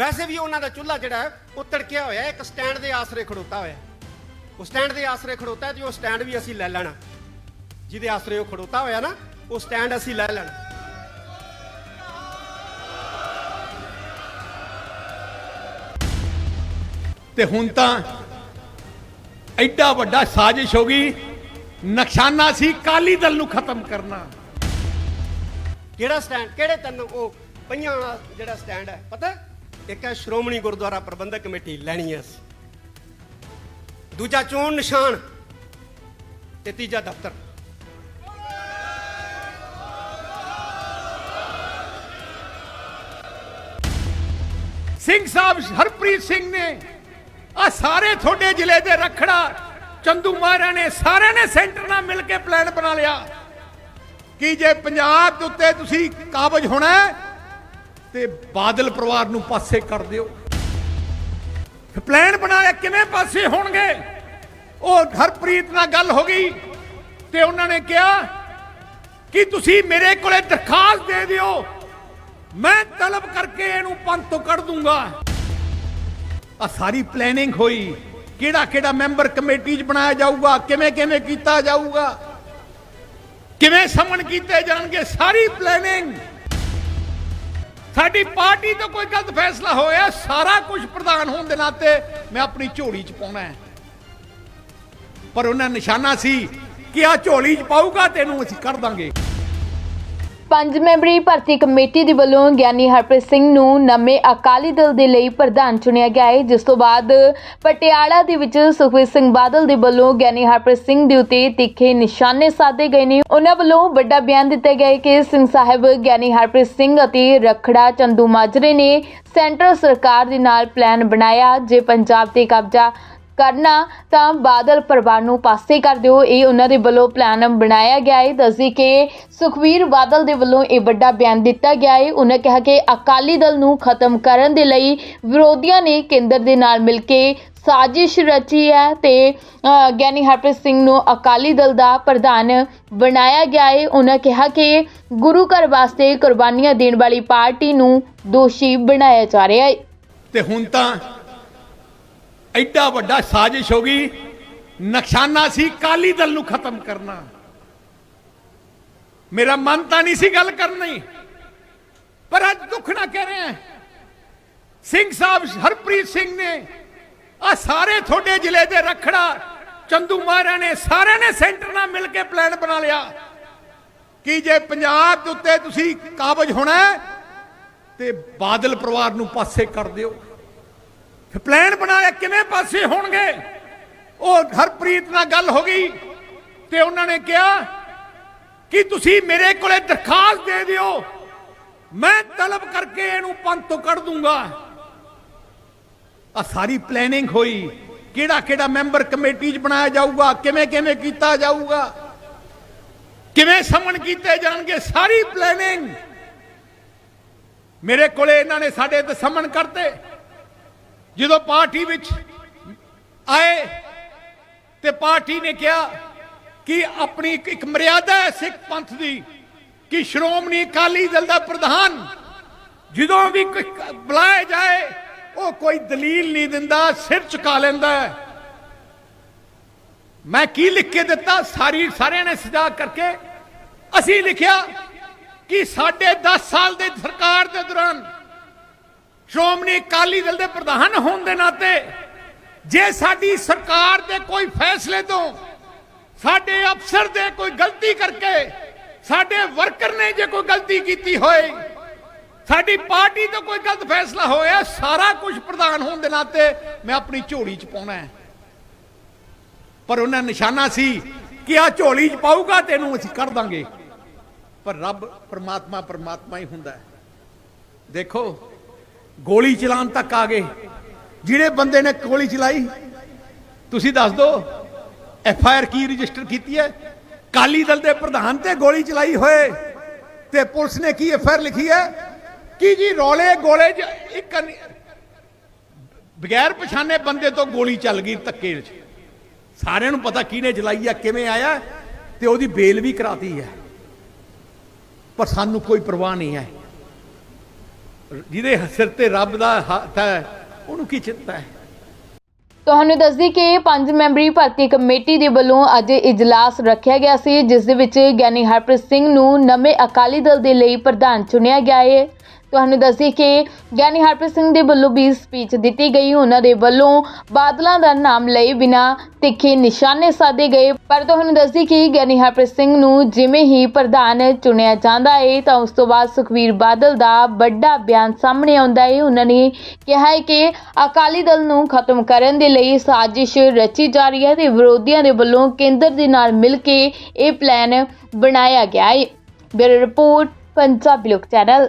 ਵੈਸੇ ਵੀ ਉਹਨਾਂ ਦਾ ਚੁੱਲ੍ਹਾ ਜਿਹੜਾ ਹੈ, ਉਹ ਤੜਕਿਆ ਹੋਇਆ ਹੈ, ਇੱਕ ਸਟੈਂਡ ਦੇ ਆਸਰੇ ਖੜੋਤਾ ਹੋਇਆ ਹੈ। ਉਹ ਸਟੈਂਡ ਦੇ ਆਸਰੇ ਖੜੋਤਾ ਹੈ ਤੇ ਉਹ ਸਟੈਂਡ ਵੀ ਅਸੀਂ ਲੈ ਲੈਣਾ। ਜਿਹਦੇ ਆਸਰੇ ਉਹ ਖੜੋਤਾ ਹੋਇਆ ਨਾ ਉਹ ਸਟੈਂਡ ਅਸੀਂ ਲੈ ਲੈਣਾ। ਤੇ ਹੁਣ ਤਾਂ ਐਡਾ ਵੱਡਾ ਸਾਜ਼ਿਸ਼ ਹੋ ਗਈ ਨਕਸ਼ਾਨਾ ਸੀ ਕਾਲੀ ਦਲ ਨੂੰ ਖਤਮ ਕਰਨਾ। ਕਿਹੜਾ ਸਟੈਂਡ ਕਿਹੜੇ ਤਿੰਨ ਉਹ ਪਈਆਂ ਵਾਲਾ ਜਿਹੜਾ ਸਟੈਂਡ ਹੈ ਪਤਾ ਇੱਕ ਹੈ ਸ਼੍ਰੋਮਣੀ ਗੁਰਦੁਆਰਾ ਪ੍ਰਬੰਧਕ ਕਮੇਟੀ ਲੈਣੀ ਹੈ ਅਸੀਂ। ਦੂਜਾ ਚੋਣ ਨਿਸ਼ਾਨ ਤੇ ਤੀਜਾ ਦਫ਼ਤਰ। ਸਿੰਘ ਸਾਹਿਬ ਹਰਪ੍ਰੀਤ ਸਿੰਘ ਨੇ ਆ ਸਾਰੇ ਤੁਹਾਡੇ ਜ਼ਿਲ੍ਹੇ ਦੇ ਰਖੜਾ, ਚੰਦੂ ਮਾਰਾ ਨੇ ਸਾਰਿਆਂ ਨੇ ਸੈਂਟਰ ਨਾਲ ਮਿਲ ਕੇ ਪਲਾਨ ਬਣਾ ਲਿਆ। ਕਿ ਜੇ ਪੰਜਾਬ ਦੇ ਉੱਤੇ ਤੁਸੀਂ ਕਾਬਜ ਹੋਣਾ ਤੇ ਬਾਦਲ ਪਰਿਵਾਰ ਨੂੰ ਪਾਸੇ ਕਰ ਦਿਓ। ਫਿਰ ਪਲਾਨ ਬਣਾਇਆ ਕਿਵੇਂ ਪਾਸੇ ਹੋਣਗੇ? ਉਹ ਹਰਪ੍ਰੀਤ ਨਾਲ ਗੱਲ ਹੋ ਗਈ ਤੇ ਉਹਨਾਂ ਨੇ ਕਿਹਾ ਕਿ ਤੁਸੀਂ ਮੇਰੇ ਕੋਲੇ ਦਰਖਾਸਤ ਦੇ ਦਿਓ। ਮੈਂ ਤਲਬ ਕਰਕੇ ਇਹਨੂੰ ਪੰਥ ਤੋਂ ਕੱਢ ਦੂੰਗਾ। ਆ ਸਾਰੀ ਪਲੈਨਿੰਗ ਹੋਈ। ਕਿਹੜਾ ਕਿਹੜਾ ਮੈਂਬਰ ਕਮੇਟੀ 'ਚ ਬਣਾਇਆ ਜਾਊਗਾ? ਕਿਵੇਂ ਕਿਵੇਂ ਕੀਤਾ ਜਾਊਗਾ? ਕਿਵੇਂ ਸਮਨ ਕੀਤੇ ਜਾਣਗੇ? ਸਾਰੀ ਪਲੈਨਿੰਗ ਸਾਡੀ ਪਾਰਟੀ ਤੋਂ ਕੋਈ ਗਲਤ ਫੈਸਲਾ ਹੋਇਆ, ਸਾਰਾ ਕੁਝ ਪ੍ਰਧਾਨ ਹੋਣ ਦੇ ਨਾਤੇ ਮੈਂ ਆਪਣੀ ਝੋਲੀ 'ਚ ਪਾਉਣਾ ਹੈ। ਪਰ ਉਹਨਾਂ ਨਿਸ਼ਾਨਾ ਸੀ ਕਿ ਆ ਝੋਲੀ 'ਚ ਪਾਊਗਾ ਤੈਨੂੰ ਅਸੀਂ ਕਰ ਦਾਂਗੇ। ਪੰਜ ਮੈਂਬਰੀ ਭਰਤੀ ਕਮੇਟੀ ਦੇ ਵੱਲੋਂ ਗਿਆਨੀ ਹਰਪ੍ਰੀਤ ਸਿੰਘ ਨੂੰ ਨਵੇਂ ਅਕਾਲੀ ਦਲ ਦੇ ਲਈ ਪ੍ਰਧਾਨ ਚੁਣਿਆ ਗਿਆ ਹੈ। ਜਿਸ ਤੋਂ ਬਾਅਦ ਪਟਿਆਲਾ ਦੇ ਵਿੱਚ ਸੁਖਬੀਰ ਸਿੰਘ ਬਾਦਲ ਦੇ ਵੱਲੋਂ ਗਿਆਨੀ ਹਰਪ੍ਰੀਤ ਸਿੰਘ ਦੇ ਉੱਤੇ ਤਿੱਖੇ ਨਿਸ਼ਾਨੇ ਸਾਧੇ ਗਏ ਨੇ। ਉਹਨਾਂ ਵੱਲੋਂ ਵੱਡਾ ਬਿਆਨ ਦਿੱਤਾ ਗਿਆ ਹੈ ਕਿ ਸਿੰਘ ਸਾਹਿਬ, ਗਿਆਨੀ ਹਰਪ੍ਰੀਤ ਸਿੰਘ ਅਤੇ ਰਖੜਾ ਚੰਦੂ ਮਾਜਰੇ ਨੇ ਸੈਂਟਰ ਸਰਕਾਰ ਦੇ ਨਾਲ ਪਲਾਨ ਬਣਾਇਆ, ਜੇ ਪੰਜਾਬ ਤੇ ਕਬਜ਼ਾ ਕਰਨਾ, ਤਾਂ ਬਾਦਲ ਪਰਿਵਾਰ ਨੂੰ ਪਾਸੇ ਕਰ ਦਿਓ। ਇਹ ਉਹਨਾਂ ਦੇ ਵੱਲੋਂ ਪਲਾਨ ਬਣਾਇਆ ਗਿਆ ਹੈ। ਦੱਸੀ ਕਿ ਸੁਖਵੀਰ ਬਾਦਲ ਦੇ ਵੱਲੋਂ ਇਹ ਵੱਡਾ ਬਿਆਨ ਦਿੱਤਾ ਗਿਆ ਹੈ। ਉਹਨਾਂ ਕਿਹਾ ਕਿ ਅਕਾਲੀ ਦਲ ਨੂੰ ਖਤਮ ਕਰਨ ਦੇ ਲਈ ਵਿਰੋਧੀਆਂ ਨੇ ਕੇਂਦਰ ਦੇ ਨਾਲ ਮਿਲ ਕੇ ਸਾਜ਼ਿਸ਼ ਰਚੀ ਹੈ ਤੇ ਗਿਆਨੀ ਹਰਪ੍ਰੀਤ ਸਿੰਘ ਨੂੰ ਅਕਾਲੀ ਦਲ ਦਾ ਪ੍ਰਧਾਨ ਬਣਾਇਆ ਗਿਆ ਹੈ। ਉਹਨਾਂ ਕਿਹਾ ਕਿ ਗੁਰੂ ਘਰ ਵਾਸਤੇ ਕੁਰਬਾਨੀਆਂ ਦੇਣ ਵਾਲੀ ਪਾਰਟੀ ਨੂੰ ਦੋਸ਼ੀ ਬਣਾਇਆ ਜਾ ਰਿਹਾ ਹੈ। ਤੇ ਹੁਣ ਤਾਂ ਐਡਾ ਵੱਡਾ ਸਾਜ਼ਿਸ਼ ਹੋ ਗਈ। ਨਕਸ਼ਾਨਾ ਸੀ ਕਾਲੀ ਦਲ ਨੂੰ ਖਤਮ ਕਰਨਾ। ਮੇਰਾ ਮਨ ਤਾਂ ਨਹੀਂ ਸੀ ਗੱਲ ਕਰਨੀ ਪਰ ਅੱਜ ਦੁੱਖ ਨਾ ਕਹਿ ਰਹੇ ਹਾਂ। ਸਿੰਘ ਸਾਹਿਬ ਹਰਪ੍ਰੀਤ ਸਿੰਘ ਨੇ ਆ ਸਾਰੇ ਤੁਹਾਡੇ ਜ਼ਿਲ੍ਹੇ ਦੇ ਰਖੜਾ, ਚੰਦੂ ਮਾਰਾ ਨੇ, ਸਾਰਿਆਂ ਨੇ ਸੈਂਟਰ ਨਾਲ ਮਿਲ ਕੇ ਪਲਾਨ ਬਣਾ ਲਿਆ। ਕਿ ਜੇ ਪੰਜਾਬ ਦੇ ਉੱਤੇ ਤੁਸੀਂ ਕਾਬਜ ਹੋਣਾ ਤੇ ਬਾਦਲ ਪਰਿਵਾਰ ਨੂੰ ਪਾਸੇ ਕਰ ਦਿਓ। ਪਲਾਨ ਬਣਾਇਆ ਕਿਵੇਂ ਪਾਸੇ ਹੋਣਗੇ? ਉਹ ਹਰਪ੍ਰੀਤ ਨਾਲ ਗੱਲ ਹੋ ਗਈ ਤੇ ਉਹਨਾਂ ਨੇ ਕਿਹਾ, ਕਿ ਤੁਸੀਂ ਮੇਰੇ ਕੋਲੇ ਦਰਖਾਸਤ ਦੇ ਦਿਓ? ਮੈਂ ਤਲਬ ਕਰਕੇ ਇਹਨੂੰ ਪੰਥ ਤੋਂ ਕੱਢ ਦੂੰਗਾ। ਆ ਸਾਰੀ ਪਲੈਨਿੰਗ ਹੋਈ। ਕਿਹੜਾ ਕਿਹੜਾ ਮੈਂਬਰ ਕਮੇਟੀ 'ਚ ਬਣਾਇਆ ਜਾਊਗਾ? ਕਿਵੇਂ ਕਿਵੇਂ ਕੀਤਾ ਜਾਊਗਾ? ਕਿਵੇਂ ਸਮਨ ਕੀਤੇ ਜਾਣਗੇ? ਸਾਰੀ ਪਲੈਨਿੰਗ ਮੇਰੇ ਕੋਲੇ ਇਹਨਾਂ ਨੇ ਸਾਡੇ ਤੇ ਸਮਨ ਕਰਤੇ। ਜਦੋਂ ਪਾਰਟੀ ਵਿੱਚ ਆਏ ਤੇ ਪਾਰਟੀ ਨੇ ਕਿਹਾ ਕਿ ਆਪਣੀ ਇੱਕ- ਮਰਿਆਦਾ ਹੈ ਸਿੱਖ ਪੰਥ ਦੀ ਕਿ ਸ਼੍ਰੋਮਣੀ ਅਕਾਲੀ ਦਲ ਦਾ ਪ੍ਰਧਾਨ ਜਦੋਂ ਵੀ ਕੋਈ ਬੁਲਾਇਆ ਜਾਏ, ਉਹ ਕੋਈ ਦਲੀਲ ਨਹੀਂ ਦਿੰਦਾ, ਸਿਰ ਝੁਕਾ ਲੈਂਦਾ ਹੈ। ਮੈਂ ਕੀ ਲਿਖ ਕੇ ਦਿੱਤਾ? ਸਾਰੀ ਸਾਰਿਆਂ ਨੇ ਸਜਾ ਕਰਕੇ ਅਸੀਂ ਲਿਖਿਆ ਕਿ ਸਾਡੇ 10 ਸਾਲ ਦੇ ਸਰਕਾਰ ਦੇ ਦੌਰਾਨ ਸ਼੍ਰੋਮਣੀ ਅਕਾਲੀ ਦਲ ਦੇ ਪ੍ਰਧਾਨ ਹੋਣ ਦੇ ਨਾਤੇ ਜੇ ਸਾਡੀ ਸਰਕਾਰ ਦੇ ਕੋਈ ਫੈਸਲੇ ਤੋਂ ਸਾਡੇ ਅਫਸਰ ਦੇ ਕੋਈ ਗਲਤੀ ਕਰਕੇ ਸਾਡੇ ਵਰਕਰ ਨੇ ਜੇ ਕੋਈ ਗਲਤੀ ਕੀਤੀ ਹੋਏ, ਸਾਡੀ ਪਾਰਟੀ ਤੋਂ ਕੋਈ ਗਲਤ ਫੈਸਲਾ ਹੋਇਆ, ਸਾਰਾ ਕੁਝ ਪ੍ਰਧਾਨ ਹੋਣ ਦੇ ਨਾਤੇ ਮੈਂ ਆਪਣੀ ਝੋਲੀ 'ਚ ਪਾਉਣਾ ਹੈ। ਪਰ ਉਹਨਾਂ ਨਿਸ਼ਾਨਾ ਸੀ ਕਿ ਆ ਝੋਲੀ 'ਚ ਪਾਊਗਾ ਤੈਨੂੰ ਅਸੀਂ ਕਰ ਦਾਂਗੇ। ਪਰ ਰੱਬ ਪਰਮਾਤਮਾ ਪਰਮਾਤਮਾ ਹੀ ਹੁੰਦਾ ਹੈ। ਦੇਖੋ ਗੋਲੀ ਚਲਾਉਣ ਤੱਕ ਆ ਗਏ। ਜਿਹੜੇ ਬੰਦੇ ਨੇ ਗੋਲੀ ਚਲਾਈ, ਤੁਸੀਂ ਦੱਸ ਦਿਓ, ਐਫ ਆਈ ਆਰ ਕੀ ਰਜਿਸਟਰ ਕੀਤੀ ਹੈ? ਕਾਲੀ ਦਲ ਦੇ ਪ੍ਰਧਾਨ ਤੇ ਗੋਲੀ ਚਲਾਈ ਹੋਏ ਤੇ ਪੁਲਿਸ ਨੇ ਕੀ ਐਫ ਆਈ ਆਰ ਲਿਖੀ ਹੈ? ਕਿ ਜੀ, ਰੋਲੇ ਗੋਲੇ 'ਚ ਇੱਕ ਬਗੈਰ ਪਛਾਣੇ ਬੰਦੇ ਤੋਂ ਗੋਲੀ ਚੱਲ ਗਈ ਧੱਕੇ 'ਚ ਸਾਰਿਆਂ ਨੂੰ ਪਤਾ ਕਿਹਨੇ ਚਲਾਈ ਆ, ਕਿਵੇਂ ਆਇਆ, ਤੇ ਉਹਦੀ ਬੇਲ ਵੀ ਕਰਾਤੀ ਹੈ। ਪਰ ਸਾਨੂੰ ਕੋਈ ਪਰਵਾਹ ਨਹੀਂ ਹੈ। ਜਿਹਦੇ ਸਿਰ ਤੇ ਰੱਬ ਦਾ ਹੱਥ ਹੈ, ਉਹਨੂੰ ਕੀ ਚਿੰਤਾ ਹੈ? ਤੁਹਾਨੂੰ ਦੱਸਦੀ ਕਿ ਪੰਜ ਮੈਂਬਰੀ ਭਰਤੀ ਕਮੇਟੀ ਦੇ ਵੱਲੋਂ ਅੱਜ ਇਜਲਾਸ ਰੱਖਿਆ ਗਿਆ ਸੀ, ਜਿਸ ਦੇ ਵਿੱਚ ਗਿਆਨੀ ਹਰਪ੍ਰੀਤ ਸਿੰਘ ਨੂੰ ਨਵੇਂ ਅਕਾਲੀ ਦਲ ਦੇ ਲਈ ਪ੍ਰਧਾਨ ਚੁਣਿਆ ਗਿਆ ਹੈ। ਤੁਹਾਨੂੰ ਦੱਸੀ ਕਿ ਗਿਆਨੀ ਹਰਪ੍ਰੀਤ ਸਿੰਘ ਦੇ ਵੱਲੋਂ ਵੀ ਸਪੀਚ ਦਿੱਤੀ ਗਈ। ਉਹਨਾਂ ਦੇ ਵੱਲੋਂ ਬਾਦਲਾਂ ਦਾ ਨਾਮ ਲਈ ਬਿਨਾ ਤਿੱਖੇ ਨਿਸ਼ਾਨੇ ਸਾਧੇ ਗਏ। ਪਰ ਤੁਹਾਨੂੰ ਦੱਸੀ ਕਿ ਗਿਆਨੀ ਹਰਪ੍ਰੀਤ ਸਿੰਘ ਨੂੰ ਜਿਵੇਂ ਹੀ ਪ੍ਰਧਾਨ ਚੁਣਿਆ ਜਾਂਦਾ ਏ, ਤਾਂ ਉਸ ਤੋਂ ਬਾਅਦ ਸੁਖਵੀਰ ਬਾਦਲ ਦਾ ਵੱਡਾ ਬਿਆਨ ਸਾਹਮਣੇ ਆਉਂਦਾ ਏ। ਉਹਨਾਂ ਨੇ ਕਿਹਾ ਹੈ ਕਿ ਅਕਾਲੀ ਦਲ ਨੂੰ ਖਤਮ ਕਰਨ ਦੇ ਲਈ ਸਾਜ਼ਿਸ਼ ਰਚੀ ਜਾ ਰਹੀ ਹੈ ਤੇ ਵਿਰੋਧੀਆਂ ਦੇ ਵੱਲੋਂ ਕੇਂਦਰ ਦੇ ਨਾਲ ਮਿਲ ਕੇ ਇਹ ਪਲਾਨ ਬਣਾਇਆ ਗਿਆ ਹੈ ਬਿਊਰੋ ਰਿਪੋਰਟ, ਪੰਜਾਬੀ ਲੋਕ ਚੈਨਲ।